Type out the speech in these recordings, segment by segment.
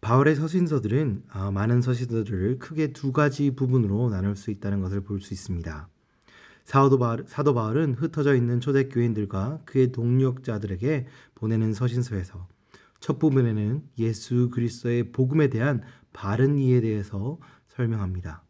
바울의 서신서들은 아, 많은 서신서들을 크게 두 가지 부분으로 나눌 수 있다는 것을 볼 수 있습니다. 사도, 바울, 사도 바울은 흩어져 있는 초대 교인들과 그의 동력자들에게 보내는 서신서에서 첫 부분에는 예수 그리스도의 복음에 대한 바른 이해에 대해서 설명합니다.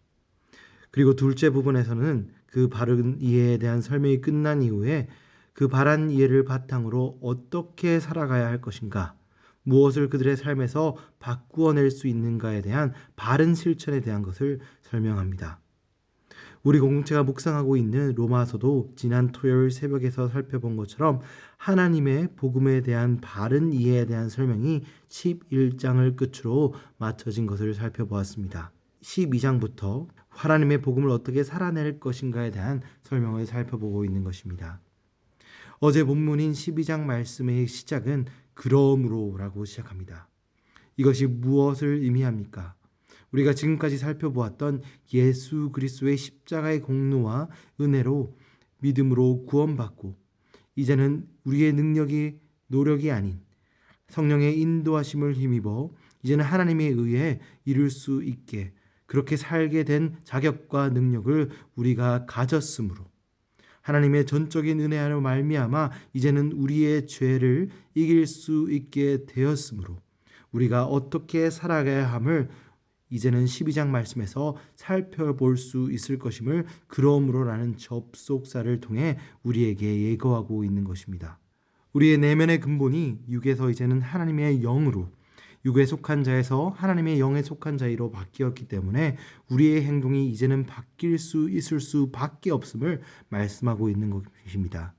그리고 둘째 부분에서는 그 바른 이해에 대한 설명이 끝난 이후에 그 바른 이해를 바탕으로 어떻게 살아가야 할 것인가, 무엇을 그들의 삶에서 바꾸어낼 수 있는가에 대한 바른 실천에 대한 것을 설명합니다. 우리 공동체가 묵상하고 있는 로마서도 지난 토요일 새벽에서 살펴본 것처럼 하나님의 복음에 대한 바른 이해에 대한 설명이 11장을 끝으로 마쳐진 것을 살펴보았습니다. 12장부터 하나님의 복음을 어떻게 살아낼 것인가에 대한 설명을 살펴보고 있는 것입니다. 어제 본문인 12장 말씀의 시작은 그러므로라고 시작합니다. 이것이 무엇을 의미합니까? 우리가 지금까지 살펴보았던 예수 그리스도의 십자가의 공로와 은혜로 믿음으로 구원받고 이제는 우리의 능력이 노력이 아닌 성령의 인도하심을 힘입어 이제는 하나님에 의해 이룰 수 있게 그렇게 살게 된 자격과 능력을 우리가 가졌으므로 하나님의 전적인 은혜로 말미암아 이제는 우리의 죄를 이길 수 있게 되었으므로 우리가 어떻게 살아가야 함을 이제는 12장 말씀에서 살펴볼 수 있을 것임을 그러므로라는 접속사를 통해 우리에게 예고하고 있는 것입니다. 우리의 내면의 근본이 육에서 이제는 하나님의 영으로 육에 속한 자에서 하나님의 영에 속한 자로 바뀌었기 때문에 우리의 행동이 이제는 바뀔 수 있을 수밖에 없음을 말씀하고 있는 것입니다.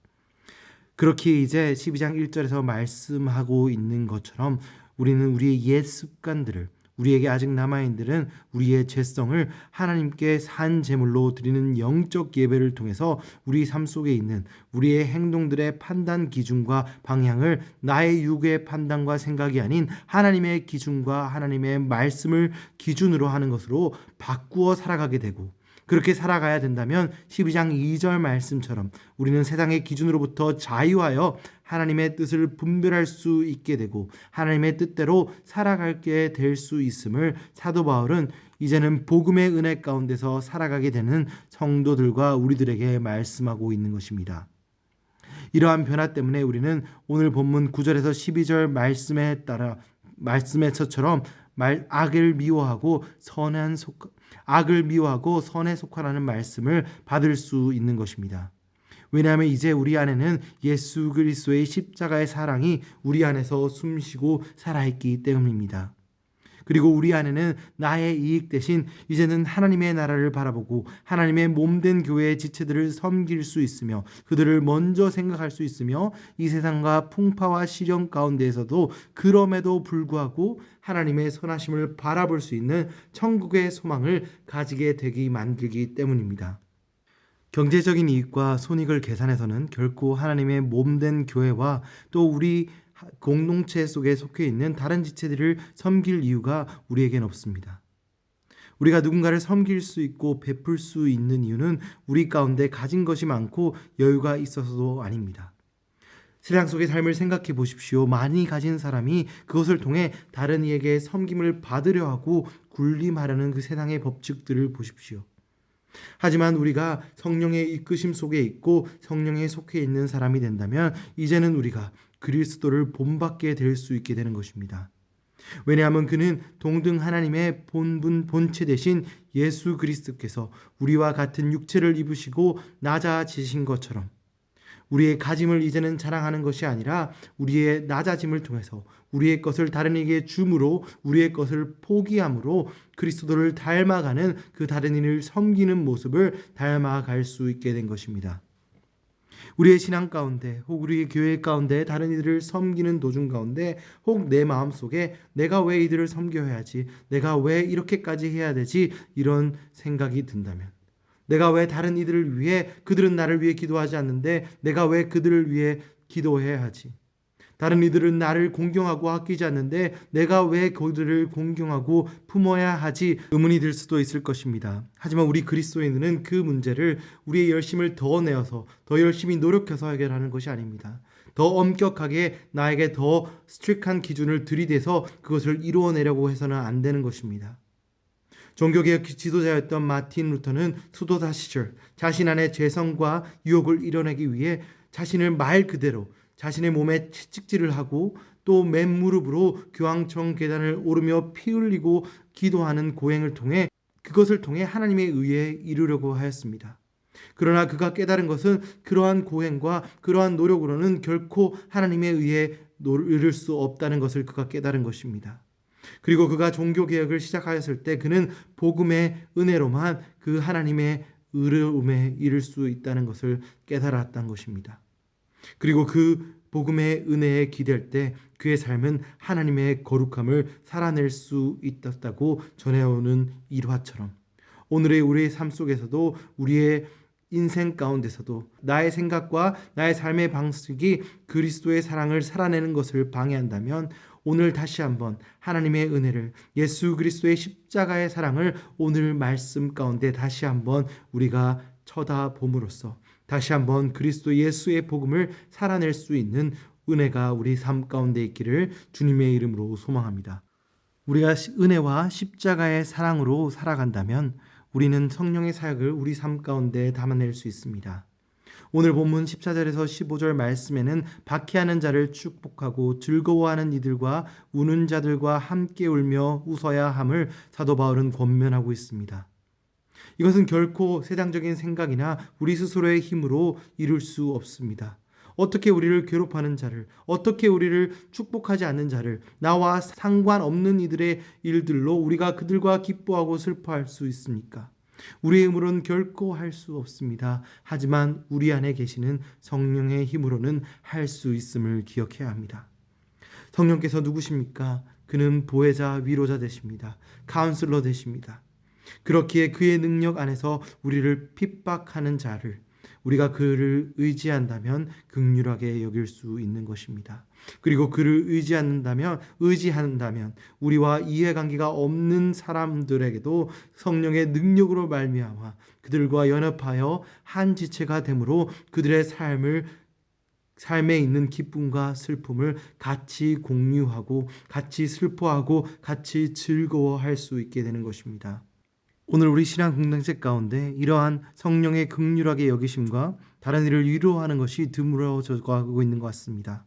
그렇게 이제 12장 1절에서 말씀하고 있는 것처럼 우리는 우리의 옛 습관들을 우리에게 아직 남아있는 우리의 죄성을 하나님께 산 제물로 드리는 영적 예배를 통해서 우리 삶 속에 있는 우리의 행동들의 판단 기준과 방향을 나의 육의 판단과 생각이 아닌 하나님의 기준과 하나님의 말씀을 기준으로 하는 것으로 바꾸어 살아가게 되고 그렇게 살아가야 된다면 12장 2절 말씀처럼 우리는 세상의 기준으로부터 자유하여 하나님의 뜻을 분별할 수 있게 되고 하나님의 뜻대로 살아가게 될 수 있음을 사도 바울은 이제는 복음의 은혜 가운데서 살아가게 되는 성도들과 우리들에게 말씀하고 있는 것입니다. 이러한 변화 때문에 우리는 오늘 본문 9절에서 12절 말씀에 따라 말씀에서처럼 말 악을 미워하고 선한 속 악을 미워하고 선에 속하라는 말씀을 받을 수 있는 것입니다. 왜냐하면 이제 우리 안에는 예수 그리스도의 십자가의 사랑이 우리 안에서 숨쉬고 살아있기 때문입니다. 그리고 우리 안에는 나의 이익 대신 이제는 하나님의 나라를 바라보고 하나님의 몸된 교회의 지체들을 섬길 수 있으며 그들을 먼저 생각할 수 있으며 이 세상과 풍파와 시련 가운데에서도 그럼에도 불구하고 하나님의 선하심을 바라볼 수 있는 천국의 소망을 가지게 되기 만들기 때문입니다. 경제적인 이익과 손익을 계산해서는 결코 하나님의 몸된 교회와 또 우리 공동체 속에 속해 있는 다른 지체들을 섬길 이유가 우리에겐 없습니다. 우리가 누군가를 섬길 수 있고 베풀 수 있는 이유는 우리 가운데 가진 것이 많고 여유가 있어서도 아닙니다. 세상 속의 삶을 생각해 보십시오. 많이 가진 사람이 그것을 통해 다른 이에게 섬김을 받으려 하고 군림하려는 그 세상의 법칙들을 보십시오. 하지만 우리가 성령의 이끄심 속에 있고 성령에 속해 있는 사람이 된다면 이제는 우리가 그리스도를 본받게 될 수 있게 되는 것입니다. 왜냐하면 그는 동등 하나님의 본분 본체 대신 예수 그리스도께서 우리와 같은 육체를 입으시고 낮아지신 것처럼 우리의 가짐을 이제는 자랑하는 것이 아니라 우리의 낮아짐을 통해서 우리의 것을 다른 이에게 줌으로 우리의 것을 포기함으로 그리스도를 닮아가는 그 다른 이를 섬기는 모습을 닮아갈 수 있게 된 것입니다. 우리의 신앙 가운데 혹 우리의 교회 가운데 다른 이들을 섬기는 도중 가운데 혹 내 마음 속에 내가 왜 이들을 섬겨야 하지 내가 왜 이렇게까지 해야 되지 이런 생각이 든다면 내가 왜 다른 이들을 위해 그들은 나를 위해 기도하지 않는데 내가 왜 그들을 위해 기도해야 하지 다른 이들은 나를 공경하고 아끼지 않는데 내가 왜 그들을 공경하고 품어야 하지 의문이 들 수도 있을 것입니다. 하지만 우리 그리스도인은 그 문제를 우리의 열심을 더 내어서 더 열심히 노력해서 해결하는 것이 아닙니다. 더 엄격하게 나에게 더 스트릭한 기준을 들이대서 그것을 이루어내려고 해서는 안 되는 것입니다. 종교개혁 지도자였던 마틴 루터는 수도사 시절 자신 안의 죄성과 유혹을 이뤄내기 위해 자신을 말 그대로 자신의 몸에 채찍질을 하고 또 맨무릎으로 교황청 계단을 오르며 피 흘리고 기도하는 고행을 통해 그것을 통해 하나님의 의에 이르려고 하였습니다. 그러나 그가 깨달은 것은 그러한 고행과 그러한 노력으로는 결코 하나님의 의에 이를 수 없다는 것을 그가 깨달은 것입니다. 그리고 그가 종교 개혁을 시작하였을 때 그는 복음의 은혜로만 그 하나님의 의로움에 이를 수 있다는 것을 깨달았던 것입니다. 그리고 그 복음의 은혜에 기댈 때 그의 삶은 하나님의 거룩함을 살아낼 수 있었다고 전해오는 일화처럼 오늘의 우리의 삶 속에서도 우리의 인생 가운데서도 나의 생각과 나의 삶의 방식이 그리스도의 사랑을 살아내는 것을 방해한다면 오늘 다시 한번 하나님의 은혜를 예수 그리스도의 십자가의 사랑을 오늘 말씀 가운데 다시 한번 우리가 쳐다봄으로써 다시 한번 그리스도 예수의 복음을 살아낼 수 있는 은혜가 우리 삶 가운데 있기를 주님의 이름으로 소망합니다. 우리가 은혜와 십자가의 사랑으로 살아간다면 우리는 성령의 사역을 우리 삶 가운데 담아낼 수 있습니다. 오늘 본문 14절에서 15절 말씀에는 박해하는 자를 축복하고 즐거워하는 이들과 우는 자들과 함께 울며 웃어야 함을 사도 바울은 권면하고 있습니다. 이것은 결코 세상적인 생각이나 우리 스스로의 힘으로 이룰 수 없습니다. 어떻게 우리를 괴롭하는 자를, 어떻게 우리를 축복하지 않는 자를, 나와 상관없는 이들의 일들로 우리가 그들과 기뻐하고 슬퍼할 수 있습니까? 우리의 힘으로는 결코 할 수 없습니다. 하지만 우리 안에 계시는 성령의 힘으로는 할 수 있음을 기억해야 합니다. 성령께서 누구십니까? 그는 보혜자, 위로자 되십니다. 카운슬러 되십니다. 그렇기에 그의 능력 안에서 우리를 핍박하는 자를 우리가 그를 의지한다면 극률하게 여길 수 있는 것입니다. 그리고 그를 의지 않는다면 의지한다면 우리와 이해관계가 없는 사람들에게도 성령의 능력으로 말미암아 그들과 연합하여 한 지체가 되므로 그들의 삶을 삶에 있는 기쁨과 슬픔을 같이 공유하고 같이 슬퍼하고 같이 즐거워할 수 있게 되는 것입니다. 오늘 우리 신앙 공동체 가운데 이러한 성령의 극률하게 여기심과 다른 일을 위로하는 것이 드물어져 가고 있는 것 같습니다.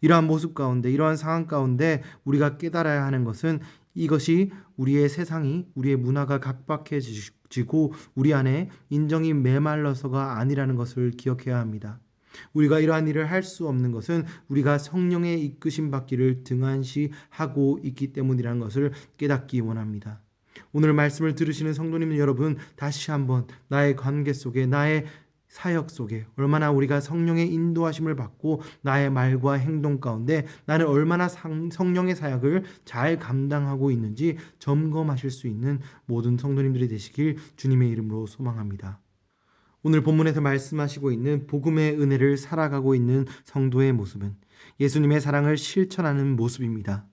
이러한 모습 가운데 이러한 상황 가운데 우리가 깨달아야 하는 것은 이것이 우리의 세상이 우리의 문화가 각박해지고 우리 안에 인정이 메말라서가 아니라는 것을 기억해야 합니다. 우리가 이러한 일을 할 수 없는 것은 우리가 성령의 이끄심 받기를 등한시하고 있기 때문이라는 것을 깨닫기 원합니다. 오늘 말씀을 들으시는 성도님 여러분 다시 한번 나의 관계 속에 나의 사역 속에 얼마나 우리가 성령의 인도하심을 받고 나의 말과 행동 가운데 나는 얼마나 성령의 사역을 잘 감당하고 있는지 점검하실 수 있는 모든 성도님들이 되시길 주님의 이름으로 소망합니다. 오늘 본문에서 말씀하시고 있는 복음의 은혜를 살아가고 있는 성도의 모습은 예수님의 사랑을 실천하는 모습입니다.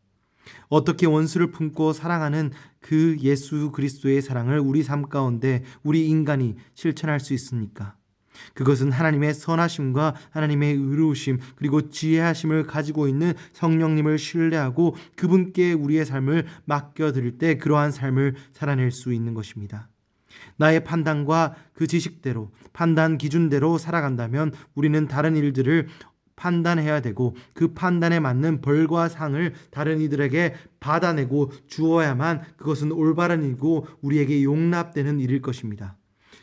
어떻게 원수를 품고 사랑하는 그 예수 그리스도의 사랑을 우리 삶 가운데 우리 인간이 실천할 수 있습니까? 그것은 하나님의 선하심과 하나님의 의로우심 그리고 지혜하심을 가지고 있는 성령님을 신뢰하고 그분께 우리의 삶을 맡겨드릴 때 그러한 삶을 살아낼 수 있는 것입니다. 나의 판단과 그 지식대로 판단 기준대로 살아간다면 우리는 다른 일들을 판단해야 되고 그 판단에 맞는 벌과 상을 다른 이들에게 받아내고 주어야만 그것은 올바른 일이고 우리에게 용납되는 일일 것입니다.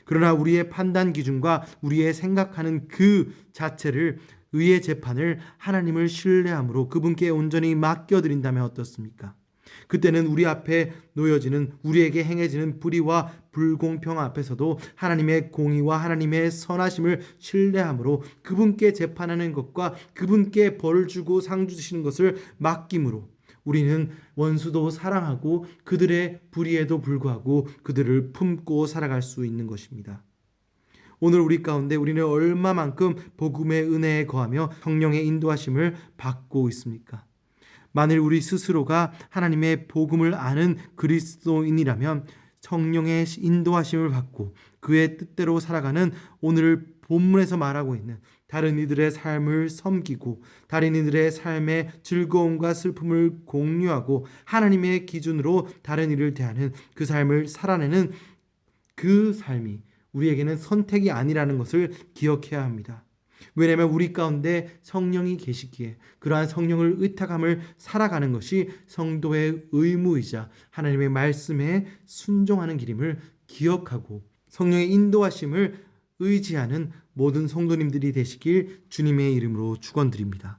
그러나 우리의 판단 기준과 우리의 생각하는 그 자체를 의의 재판을 하나님을 신뢰함으로 그분께 온전히 맡겨드린다면 어떻습니까? 그때는 우리 앞에 놓여지는 우리에게 행해지는 불의와 불공평 앞에서도 하나님의 공의와 하나님의 선하심을 신뢰함으로 그분께 재판하는 것과 그분께 벌 주고 상 주시는 것을 맡김으로 우리는 원수도 사랑하고 그들의 불의에도 불구하고 그들을 품고 살아갈 수 있는 것입니다. 오늘 우리 가운데 우리는 얼마만큼 복음의 은혜에 거하며 성령의 인도하심을 받고 있습니까? 만일 우리 스스로가 하나님의 복음을 아는 그리스도인이라면 성령의 인도하심을 받고 그의 뜻대로 살아가는 오늘을 본문에서 말하고 있는 다른 이들의 삶을 섬기고 다른 이들의 삶의 즐거움과 슬픔을 공유하고 하나님의 기준으로 다른 이를 대하는 그 삶을 살아내는 그 삶이 우리에게는 선택이 아니라는 것을 기억해야 합니다. 왜냐하면 우리 가운데 성령이 계시기에 그러한 성령을 의탁함을 살아가는 것이 성도의 의무이자 하나님의 말씀에 순종하는 길임을 기억하고 성령의 인도하심을 의지하는 모든 성도님들이 되시길 주님의 이름으로 축원드립니다.